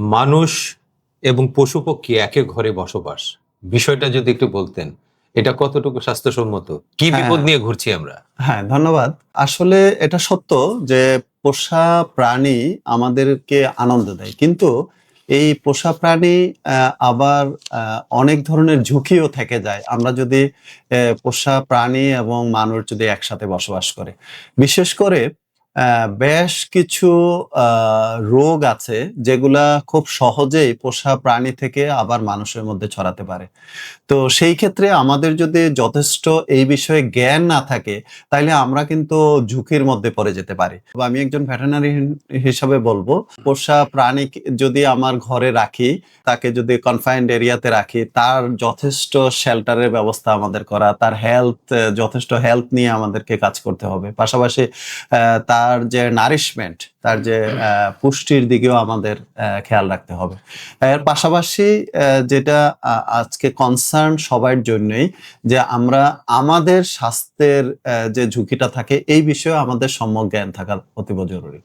মানুষ এবং পশু পক্ষী একে ঘরে বসবাস। বিষয়টা যদি একটু বলতেন এটা কতটুকু স্বাস্থ্যসম্মত? কি হ্যাঁ। বিপদ নিয়ে ঘুরছি আমরা? হ্যাঁ ধন্যবাদ। আসলে এটা সত্য যে পোষা প্রাণী আমাদেরকে আনন্দ দেয়। কিন্তু এই পোষা প্রাণী আহ, আবার অনেক ধরনের ঝুঁকিও থেকে যায়। আমরা যদি পোষা প্রাণী এবং মানুষ যদি একসাথে বসবাস করে। বিশেষ করে বেশ কিছু রোগ আছে যেগুলা খুব সহজেই পোষা প্রাণী থেকে আবার মানুষের মধ্যে ছড়াতে পারে। তো সেই ক্ষেত্রে আমাদের যদি যথেষ্ট এই বিষয়ে জ্ঞান না থাকে তাইলে আমরা কিন্তু ঝুঁকির মধ্যে পড়ে যেতে পারি। আমি একজন ভেটেরিনারি হিসাবে বলব পোষা প্রাণী যদি আমার ঘরে রাখি তাকে যদি কনফাইন্ড এরিয়াতে রাখি তার যথেষ্ট শেল্টারের ব্যবস্থা আমাদের করা তার হেলথ যথেষ্ট হেলথ নিয়ে আমাদেরকে কাজ করতে হবে। পাশাপাশি আহ, তার যে নারিশমেন্ট তার যে পুষ্টির দিকেও আমাদের খেয়াল রাখতে হবে। এর পাশাপাশি যেটা আজকে কনসার্ন সবার জন্যই যে আমরা আমাদের স্বাস্থ্যের যে ঝুঁকিটা থাকে এই বিষয়ে আমাদের সম্যক জ্ঞান থাকা অতীব জরুরি।